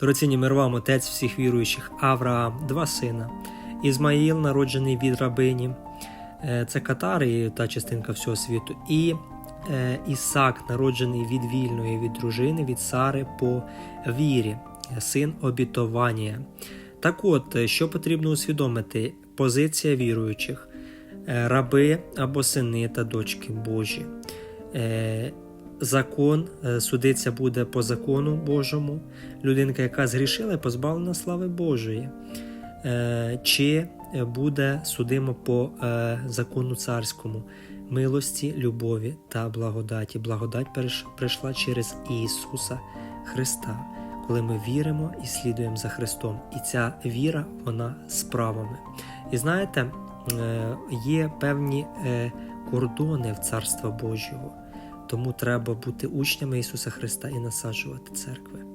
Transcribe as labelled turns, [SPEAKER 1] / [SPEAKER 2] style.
[SPEAKER 1] Дорогоцінні мир вам, отець всіх віруючих, Авраам, два сина. Ізмаїл, народжений від рабині, е, це Катар і та частинка всього світу. І е, Ісак, народжений від вільної, від дружини, від Сари по вірі, син обітування. Так от, е, що потрібно усвідомити? Позиція віруючих, раби або сини та дочки Божі. Закон е, судиться буде по закону Божому. Людинка, яка згрішила, позбавлена слави Божої. Е, Чи буде судимо по е, закону царському, милості, любові та благодаті. Благодать прийшла через Ісуса Христа, коли ми віримо і слідуємо за Христом. І ця віра, вона справами. І знаєте, є певні кордони в Царства Божого. Тому треба бути учнями Ісуса Христа і насаджувати церкви.